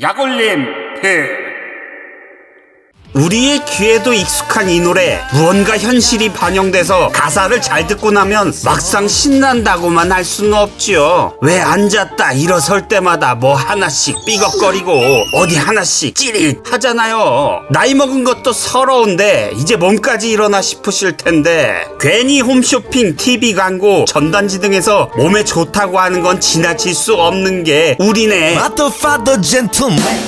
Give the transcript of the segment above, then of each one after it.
약올림 그 우리의 귀에도 익숙한 이 노래 무언가 현실이 반영돼서 가사를 잘 듣고 나면 막상 신난다고만 할 수는 없지요 왜 앉았다 일어설 때마다 뭐 하나씩 삐걱거리고 어디 하나씩 찌릿 하잖아요 나이 먹은 것도 서러운데 이제 몸까지 일어나 싶으실 텐데 괜히 홈쇼핑 TV 광고 전단지 등에서 몸에 좋다고 하는 건 지나칠 수 없는 게 우리네.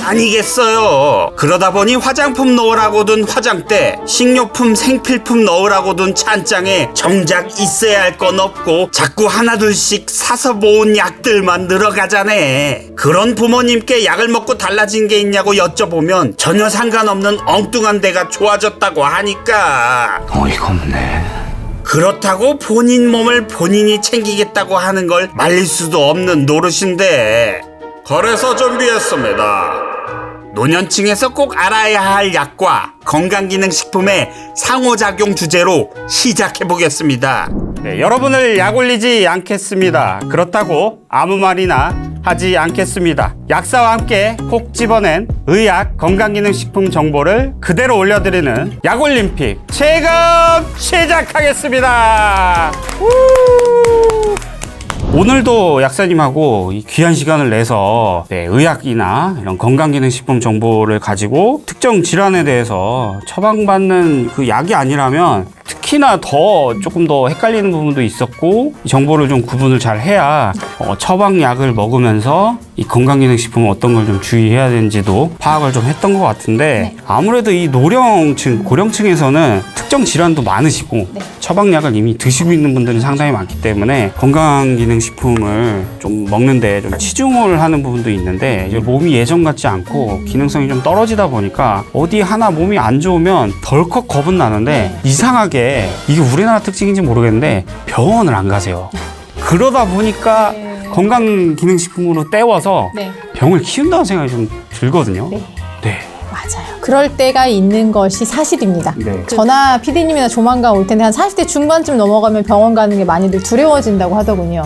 아니겠어요. 그러다 보니 화장품 넣으라고 둔 화장대, 식료품, 생필품 넣으라고 둔 찬장에 정작 있어야 할 건 없고 자꾸 하나둘씩 사서 모은 약들만 늘어가자네. 그런 부모님께 약을 먹고 달라진 게 있냐고 여쭤보면 전혀 상관없는 엉뚱한 데가 좋아졌다고 하니까. 어이가 없네. 그렇다고 본인 몸을 본인이 챙기겠다고 하는 걸 말릴 수도 없는 노릇인데 거래소 준비했습니다. 노년층에서 꼭 알아야 할 약과 건강기능식품의 상호작용 주제로 시작해 보겠습니다. 네, 여러분을 약 올리지 않겠습니다. 그렇다고 아무 말이나 하지 않겠습니다. 약사와 함께 콕 집어낸 의학 건강기능식품 정보를 그대로 올려드리는 약올림픽 체감 시작하겠습니다. 우! 오늘도 약사님하고 이 귀한 시간을 내서 네, 의학이나 이런 건강기능식품 정보를 가지고 특정 질환에 대해서 처방받는 그 약이 아니라면 특히나 더 조금 더 헷갈리는 부분도 있었고 이 정보를 좀 구분을 잘 해야 어, 처방약을 먹으면서 이 건강기능식품은 어떤 걸 좀 주의해야 되는지도 파악을 좀 했던 것 같은데 아무래도 이 노령층, 고령층에서는 특정 질환도 많으시고 처방약을 이미 드시고 있는 분들이 상당히 많기 때문에 건강기능식품을 좀 먹는데 좀 치중을 하는 부분도 있는데 몸이 예전 같지 않고 기능성이 좀 떨어지다 보니까 어디 하나 몸이 안 좋으면 덜컥 겁은 나는데 이상하게 이게 우리나라 특징인지 모르겠는데 병원을 안 가세요. 그러다 보니까 건강기능식품으로 때워서 네. 병을 키운다는 생각이 좀 들거든요. 그럴 때가 있는 것이 사실입니다. 네. 저나 PD님이나 조만간 올 텐데 한 40대 중반쯤 넘어가면 병원 가는 게 많이들 두려워진다고 하더군요.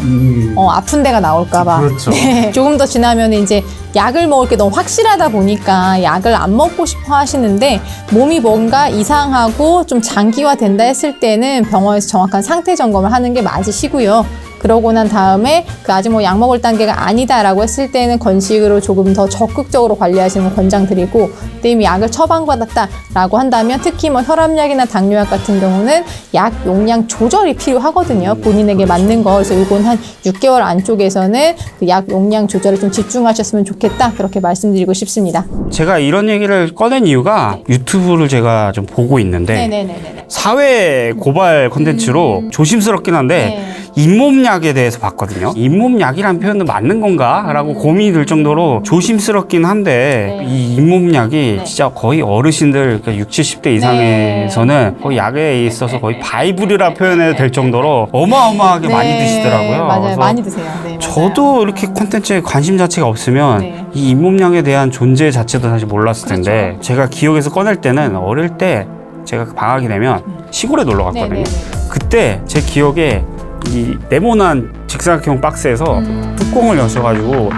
어, 아픈 데가 나올까봐. 음. 그렇죠. 네. 조금 더 지나면 이제 약을 먹을 게 너무 확실하다 보니까 약을 안 먹고 싶어 하시는데 몸이 뭔가 이상하고 좀 장기화 된다 했을 때는 병원에서 정확한 상태 점검을 하는 게 맞으시고요. 그러고 난 다음에 그 아직 뭐 약 먹을 단계가 아니다라고 했을 때는 건식으로 조금 더 적극적으로 관리하시는 걸 권장드리고 근데 이미 약을 처방받았다라고 한다면 특히 뭐 혈압약이나 당뇨약 같은 경우는 약 용량 조절이 필요하거든요. 본인에게 맞는 거. 그래서 이건 한 6개월 안쪽에서는 그 약 용량 조절에 좀 집중하셨으면 좋겠다. 그렇게 말씀드리고 싶습니다. 제가 이런 얘기를 꺼낸 이유가 유튜브를 제가 좀 보고 있는데 네네네네. 사회 고발 콘텐츠로 조심스럽긴 한데 네. 잇몸약에 대해서 봤거든요. 잇몸약이란 표현도 맞는 건가 라고 고민이 들 정도로 조심스럽긴 한데 네. 이 잇몸약이 네. 진짜 거의 어르신들 그러니까 60, 70대 이상에서는 거의 약에 있어서 거의 바이블이라 표현해도 될 정도로 어마어마하게 많이 네, 드시더라고요. 맞아요. 많이 드세요. 네. 저도 이렇게 콘텐츠에 관심 자체가 없으면 네. 이 잇몸약에 대한 존재 자체도 사실 몰랐을 텐데 그렇죠. 제가 기억에서 꺼낼 때는 어릴 때 제가 방학이 되면 시골에 놀러 갔거든요. 네, 네, 네. 그때 제 기억에 이 네모난 직사각형 박스에서 음. 뚜껑을 여셔가지고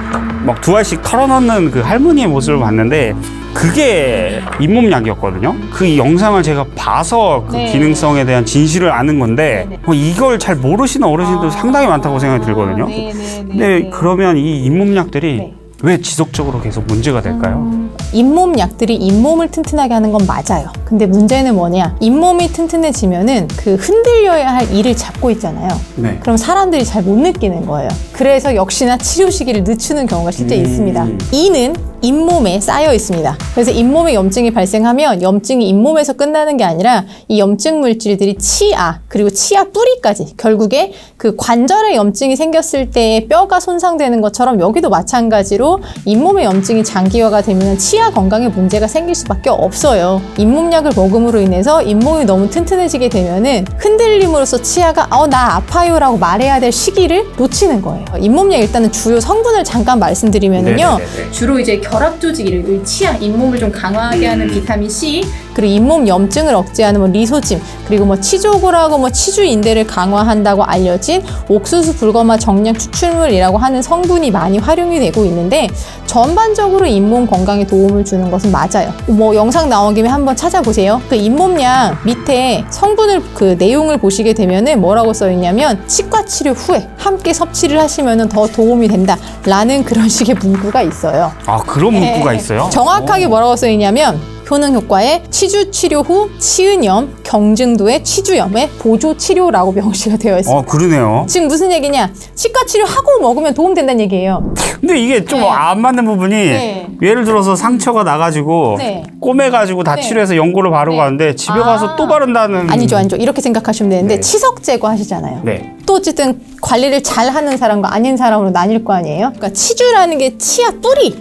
막 두 알씩 털어넣는 그 할머니의 모습을 봤는데 그게 잇몸약이었거든요. 그 영상을 제가 봐서 그 네. 기능성에 대한 진실을 아는 건데 네, 네. 뭐 이걸 잘 모르시는 어르신도 아. 상당히 많다고 생각이 들거든요. 네, 네, 네, 근데 네. 그러면 이 잇몸약들이 네. 왜 지속적으로 계속 문제가 될까요? 잇몸 약들이 잇몸을 튼튼하게 하는 건 맞아요. 근데 문제는 뭐냐? 잇몸이 튼튼해지면은 그 흔들려야 할 이를 잡고 있잖아요. 네. 그럼 사람들이 잘 못 느끼는 거예요. 그래서 역시나 치료 시기를 늦추는 경우가 실제 음. 있습니다. 이는 잇몸에 쌓여 있습니다. 그래서 잇몸에 염증이 발생하면 염증이 잇몸에서 끝나는 게 아니라 이 염증 물질들이 치아 그리고 치아 뿌리까지 결국에 그 관절에 염증이 생겼을 때 뼈가 손상되는 것처럼 여기도 마찬가지로 잇몸에 염증이 장기화가 되면 치아 건강에 문제가 생길 수밖에 없어요. 잇몸약을 먹음으로 인해서 잇몸이 너무 튼튼해지게 되면은 흔들림으로써 치아가 어 나 아파요라고 말해야 될 시기를 놓치는 거예요. 잇몸약 일단은 주요 성분을 잠깐 말씀드리면은요. 네네네네. 주로 이제 결합 조직을 치아 잇몸을 좀 강화하게 하는 비타민 C 그리고 잇몸 염증을 억제하는 뭐 리소짐, 그리고 뭐 치조골하고 뭐 치주 인대를 강화한다고 알려진 옥수수 불거마 정량 추출물이라고 하는 성분이 많이 활용이 되고 있는데 전반적으로 잇몸 건강에 도움을 주는 것은 맞아요. 뭐 영상 나온 김에 한번 찾아보세요. 그 잇몸약 밑에 성분을 그 내용을 보시게 되면은 뭐라고 써 있냐면 치과 치료 후에 함께 섭취를 하시면은 더 도움이 된다라는 그런 식의 문구가 있어요. 아 그런 문구가 예, 있어요? 정확하게 뭐라고 써 있냐면 효능 효과에 치주 치료 후 치은염, 경증도의 치주염의 보조 치료라고 명시가 되어 있어요. 어 그러네요. 지금 무슨 얘기냐? 치과 치료하고 먹으면 도움 된다는 얘기예요. 근데 이게 좀 네. 안 맞는 부분이 네. 예를 들어서 상처가 나가지고 네. 꼬매가지고 다 네. 치료해서 연고를 바르고 네. 가는데 집에 아. 가서 또 바른다는 아니죠, 아니죠. 이렇게 생각하시면 되는데 네. 치석 제거 하시잖아요. 네. 또 어쨌든 관리를 잘 하는 사람과 아닌 사람으로 나뉠 거 아니에요? 그러니까 치주라는 게 치아 뿌리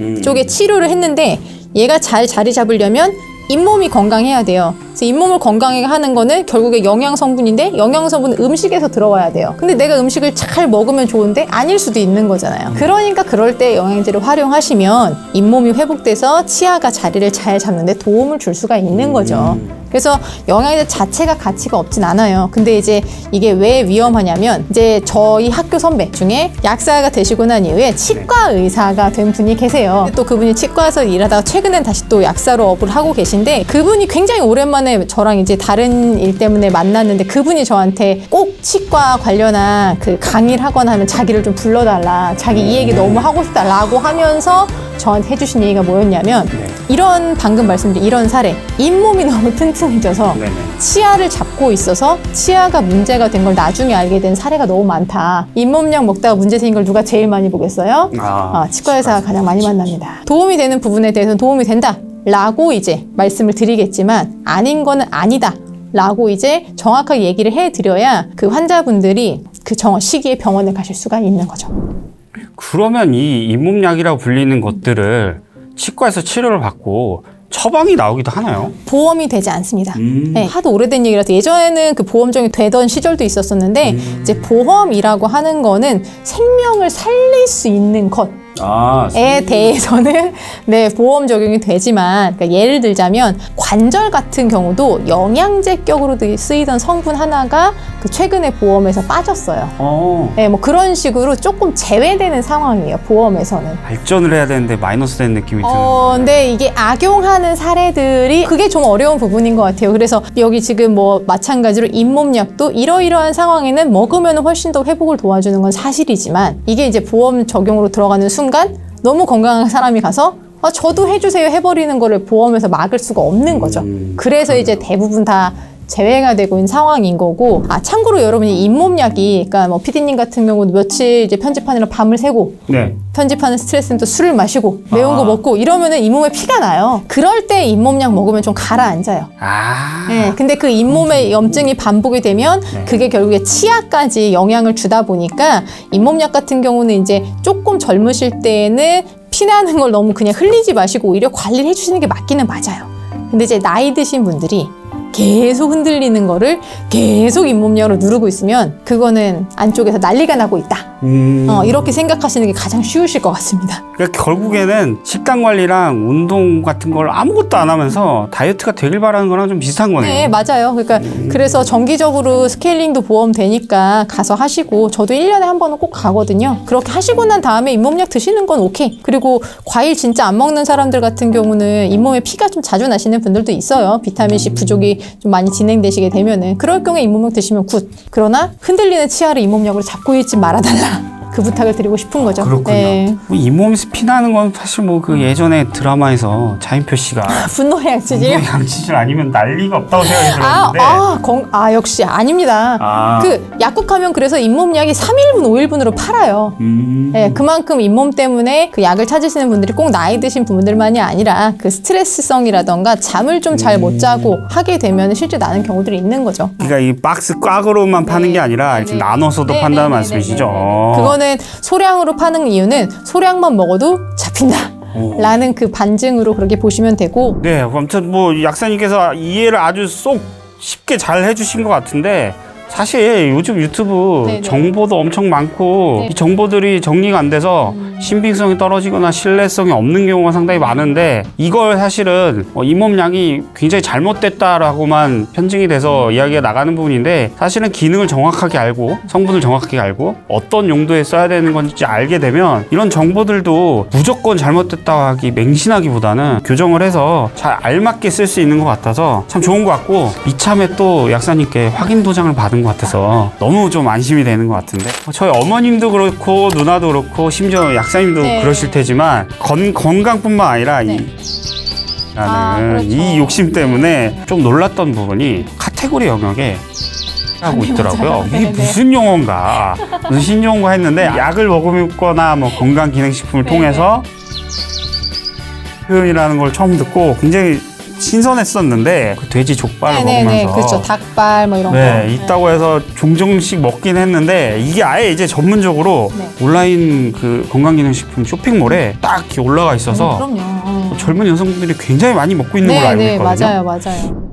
음. 쪽에 치료를 했는데 얘가 잘 자리 잡으려면 잇몸이 건강해야 돼요. 그래서 잇몸을 건강하게 하는 거는 결국에 영양 성분인데 영양 성분은 음식에서 들어와야 돼요. 근데 내가 음식을 잘 먹으면 좋은데 아닐 수도 있는 거잖아요. 그러니까 그럴 때 영양제를 활용하시면 잇몸이 회복돼서 치아가 자리를 잘 잡는데 도움을 줄 수가 있는 거죠. 그래서 영양제 자체가 가치가 없진 않아요. 근데 이제 이게 왜 위험하냐면 이제 저희 학교 선배 중에 약사가 되시고 난 이후에 치과 의사가 된 분이 계세요. 또 그분이 치과에서 일하다가 최근엔 다시 또 약사로 업을 하고 계신데 그분이 굉장히 오랜만에 저랑 이제 다른 일 때문에 만났는데 그분이 저한테 꼭 치과 관련한 그 강의를 하거나 하면 자기를 좀 불러달라. 자기 이 얘기 너무 하고 싶다라고 하면서 저한테 해주신 얘기가 뭐였냐면 네. 이런 방금 말씀드린 이런 사례 잇몸이 너무 튼튼해져서 네네. 치아를 잡고 있어서 치아가 문제가 된 걸 나중에 알게 된 사례가 너무 많다. 잇몸약 먹다가 문제 생긴 걸 누가 제일 많이 보겠어요? 아, 아, 치과 의사가 가장 많이 만납니다. 도움이 되는 부분에 대해서는 도움이 된다. 라고 이제 말씀을 드리겠지만 아닌 거는 아니다. 라고 이제 정확하게 얘기를 해드려야 그 환자분들이 그 정, 시기에 병원에 가실 수가 있는 거죠. 그러면 이 잇몸약이라고 불리는 것들을 치과에서 치료를 받고 처방이 나오기도 하나요? 보험이 되지 않습니다. 음. 네, 하도 오래된 얘기라서 예전에는 그 보험정이 되던 시절도 있었었는데 음. 이제 보험이라고 하는 거는 생명을 살릴 수 있는 것 에 아, 대해서는 네 보험 적용이 되지만 그러니까 예를 들자면 관절 같은 경우도 영양제격으로 쓰이던 성분 하나가 그 최근에 보험에서 빠졌어요. 어, 네, 뭐 그런 식으로 조금 제외되는 상황이에요. 보험에서는. 발전을 해야 되는데 마이너스 된 느낌이 드는. 어, 근데 이게 악용하는 사례들이 그게 좀 어려운 부분인 것 같아요. 그래서 여기 지금 뭐 마찬가지로 잇몸약도 이러이러한 상황에는 먹으면 훨씬 더 회복을 도와주는 건 사실이지만 이게 이제 보험 적용으로 들어가는 순간 너무 건강한 사람이 가서 아, 저도 해주세요 해버리는 거를 보험에서 막을 수가 없는 거죠. 음, 그래서 이제 대부분 다 제외가 되고 있는 상황인 거고 아 참고로 여러분이 잇몸약이 그러니까 뭐 PD님 같은 경우도 며칠 이제 편집하느라 밤을 새고 네. 편집하는 스트레스는 또 술을 마시고 매운 아. 거 먹고 이러면은 잇몸에 피가 나요. 그럴 때 잇몸약 먹으면 좀 가라앉아요. 아, 네, 근데 그 잇몸에 염증이 반복이 되면 네. 그게 결국에 치아까지 영향을 주다 보니까 잇몸약 같은 경우는 이제 조금 젊으실 때에는 피나는 걸 너무 그냥 흘리지 마시고 오히려 관리를 해주시는 게 맞기는 맞아요. 근데 이제 나이 드신 분들이 계속 흔들리는 거를 계속 잇몸약으로 누르고 있으면 그거는 안쪽에서 난리가 나고 있다. 음. 어, 이렇게 생각하시는 게 가장 쉬우실 것 같습니다. 그러니까 결국에는 식단 관리랑 운동 같은 걸 아무것도 안 하면서 다이어트가 되길 바라는 거랑 좀 비슷한 거네요. 네, 맞아요. 그러니까 그래서 정기적으로 스케일링도 보험 되니까 가서 하시고 저도 1년에 한 번은 꼭 가거든요. 그렇게 하시고 난 다음에 잇몸약 드시는 건 오케이. 그리고 과일 진짜 안 먹는 사람들 같은 경우는 잇몸에 피가 좀 자주 나시는 분들도 있어요. 비타민 C 부족이 좀 많이 진행되시게 되면은 그럴 경우에 잇몸약 드시면 굿. 그러나 흔들리는 치아를 잇몸약으로 잡고 있지 말아달라. 그 부탁을 드리고 싶은 거죠. 그렇군요. 네. 뭐 잇몸에서 피나는 건 사실 뭐 그 예전에 드라마에서 자인표 씨가 분노의 양치질. 양치질 아니면 난리가 없다고 생각이 아, 들었는데 아, 건, 아, 역시 아닙니다. 아. 그 약국하면 그래서 잇몸약이 3일분, 5일분으로 팔아요. 음. 예, 그만큼 잇몸 때문에 그 약을 찾으시는 분들이 꼭 나이 드신 분들만이 아니라 그 스트레스성이라던가 잠을 좀 잘 못 자고 하게 되면 실제 나는 경우들이 있는 거죠. 그러니까 이 박스 꽉으로만 파는 게 아니라 이렇게 네. 나눠서도 네, 판다는 네, 네, 말씀이시죠. 네, 네, 네. 그거는 소량으로 파는 이유는 소량만 먹어도 잡힌다. 라는 그 반증으로 그렇게 보시면 되고 네, 아무튼 뭐 약사님께서 이해를 아주 쏙 쉽게 잘 해주신 것 같은데 사실 요즘 유튜브 네네. 정보도 엄청 많고 네. 음. 이 정보들이 정리가 안 돼서 신빙성이 떨어지거나 신뢰성이 없는 경우가 상당히 많은데 이걸 사실은 어, 잇몸량이 굉장히 잘못됐다라고만 편증이 돼서 이야기가 나가는 부분인데 사실은 기능을 정확하게 알고 성분을 정확하게 알고 어떤 용도에 써야 되는 건지 알게 되면 이런 정보들도 무조건 잘못됐다 하기 맹신하기보다는 교정을 해서 잘 알맞게 쓸 수 있는 것 같아서 참 좋은 것 같고 이참에 또 약사님께 확인 도장을 받은 것 같아서 너무 좀 안심이 되는 것 같은데 어, 저희 어머님도 그렇고 누나도 그렇고 심지어 약사님도 네. 그러실 테지만 건, 건강뿐만 아니라 네. 이 아, 라는 그렇죠. 이 욕심 때문에 좀 놀랐던 부분이 카테고리 영역에 하고 있더라고요. 맞아요. 이게 네네. 무슨 용어인가, 무슨 신용어인가 했는데 약을 먹거나 뭐 건강 기능식품을 네네. 통해서 표현이라는 걸 처음 듣고 굉장히 신선했었는데 그 돼지 족발을 네네네. 먹으면서 그렇죠. 닭발 뭐 이런 네, 거. 있다고 해서 종종씩 먹긴 했는데 이게 아예 이제 전문적으로 네. 온라인 그 건강기능식품 쇼핑몰에 딱 이렇게 올라가 있어서 음, 그럼요. 음. 젊은 여성분들이 굉장히 많이 먹고 있는 걸로 알고 네, 네, 있거든요. 맞아요, 맞아요.